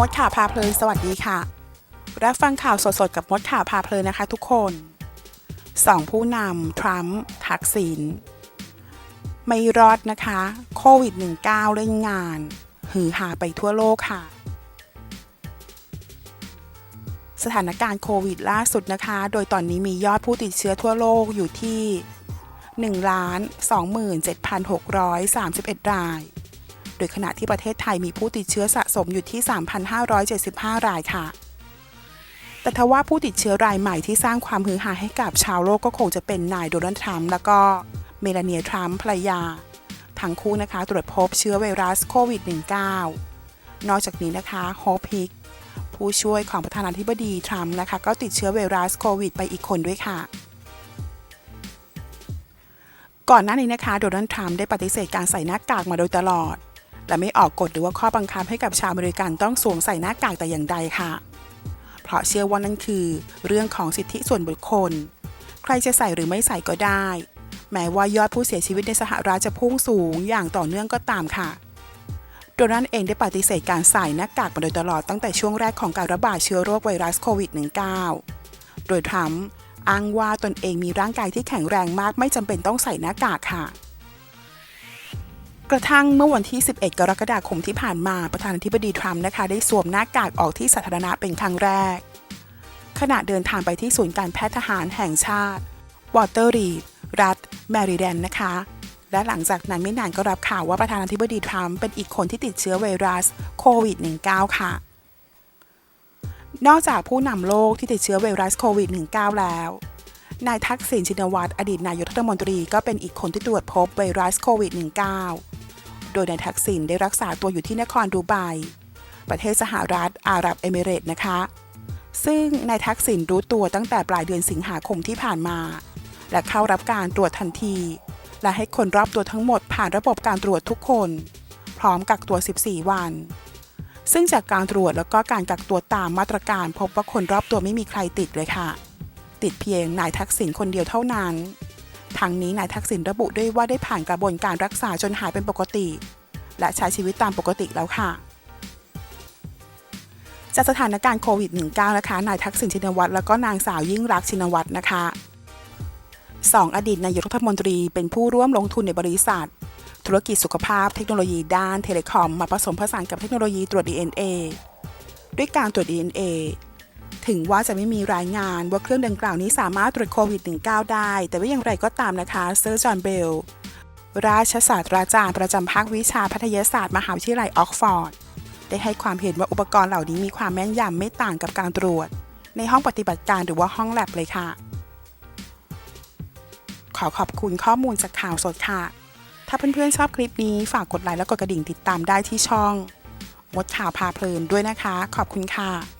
มดข่าวพาเพลินสวัสดีค่ะ รับฟังข่าวสดๆ กับมดข่าวพาเพลินนะคะทุกคนสองผู้นำทรัมป์ทักษิณไม่รอดนะคะ โควิด -19 เล่นงาน หือหาไปทั่วโลกค่ะ สถานการณ์โควิดล่าสุดนะคะ โดยตอนนี้มียอดผู้ติดเชื้อทั่วโลกอยู่ที่1ล้าน27,631 ราย โดยขณะที่ประเทศไทยมีผู้ติดเชื้อสะสมอยู่ที่ 3,575 รายค่ะ แต่ทว่าผู้ติดเชื้อรายใหม่ที่สร้างความฮือฮาให้กับชาวโลกก็คงจะเป็นนายโดนัลด์ทรัมป์แล้วก็เมลานีทรัมป์ภรรยา ทั้งคู่นะคะตรวจพบเชื้อไวรัสโควิด -19 นอกจากนี้นะคะโฮพิกผู้ช่วยของประธานาธิบดีทรัมป์นะคะก็ติดเชื้อไวรัสโควิด ไปอีกคนด้วยค่ะก่อนหน้านี้นะคะโดนัลด์ทรัมป์ได้ปฏิเสธการใส่หน้ากากมาโดยตลอด และไม่ออกกฎหรือว่าข้อบังคับให้กับชาวอเมริกันต้องสวมใส่หน้ากากแต่อย่างใดค่ะ เพราะเชื่อว่านั่นคือ เรื่องของสิทธิส่วนบุคคล ใครจะใส่หรือไม่ใส่ก็ได้ แม้ว่ายอดผู้เสียชีวิตในสหรัฐจะพุ่งสูงอย่างต่อเนื่องก็ตามค่ะโดนัลด์เองได้ปฏิเสธการใส่หน้ากากมาโดยตลอดตั้งแต่ช่วงแรกของการระบาดเชื้อโรคไวรัสโควิด -19 โดยทรัมป์อ้างว่าตนเองมีร่างกายที่แข็งแรงมากไม่จำเป็นต้องใส่หน้ากากค่ะ กระทั่งเมื่อวันที่ 11 กรกฎาคมที่ผ่านมาประธานาธิบดีทรัมป์นะคะ ได้สวมหน้ากากออกที่สาธารณะเป็นครั้งแรก ขณะเดินทางไปที่ศูนย์การแพทย์ทหารแห่งชาติวอเตอร์รีดรัฐแมริแลนด์นะคะ และหลังจากนั้นไม่นานก็รับข่าวว่าประธานาธิบดีทรัมป์เป็นอีกคนที่ติดเชื้อไวรัสโควิด -19 ค่ะ นอกจากผู้นำโลกที่ติดเชื้อไวรัสโควิด -19 แล้ว นายทักษิณชินวัตรอดีตนายกรัฐมนตรีก็เป็นอีกคนที่ตรวจพบไวรัสโควิด -19 โดยนายทักษิณได้รักษาตัวอยู่ที่นครดูไบ ประเทศสหรัฐอาหรับเอมิเรต์นะคะ ซึ่งนายทักษิณรู้ตัวตั้งแต่ปลายเดือนสิงหาคมที่ผ่านมา และเข้ารับการตรวจทันที และให้คนรอบตัวทั้งหมดผ่านระบบการตรวจทุกคน พร้อมกักตัว 14 วัน ซึ่งจากการตรวจแล้วก็การกักตัวตามมาตรการ พบว่าคนรอบตัวไม่มีใครติดเลยค่ะ ติดเพียงนายทักษิณคนเดียวเท่านั้น ทั้งนี้นายทักษิณระบุด้วยว่าได้ผ่านกระบวนการรักษาจนหายเป็นปกติ และใช้ชีวิตตามปกติแล้วค่ะจากสถานการณ์โควิด -19 นะคะ นายทักษิณชินวัตรแล้วก็นางสาวยิ่งรักชินวัตรนะคะสองอดีตนายกรัฐมนตรีเป็นผู้ร่วมลงทุนในบริษัท ธุรกิจสุขภาพเทคโนโลยีด้านเทเลคอม มาผสมผสานกับเทคโนโลยีตรวจ DNA ด้วยการตรวจ DNA ถึงว่าจะไม่มีรายงานว่าเครื่องดังกล่าวนี้สามารถตรวจโควิด -19 ได้ แต่ว่าอย่างไรก็ตามนะคะเซอร์จอห์นเบล ราชศาสตราจารย์ประจำภาควิชาพัทยศาสตร์มหาวิทยาลัยออกฟอร์ด ได้ให้ความเห็นว่าอุปกรณ์เหล่านี้มีความแม่นยำไม่ต่างกับการตรวจ ในห้องปฏิบัติการหรือว่าห้องแลบเลยค่ะ ขอขอบคุณข้อมูลจากข่าวสดค่ะ ถ้าเพื่อนๆชอบคลิปนี้ฝากกดไลค์และกดกระดิ่งติดตามได้ที่ช่องมดข่าวพาเพลินด้วยนะคะ ขอบคุณค่ะ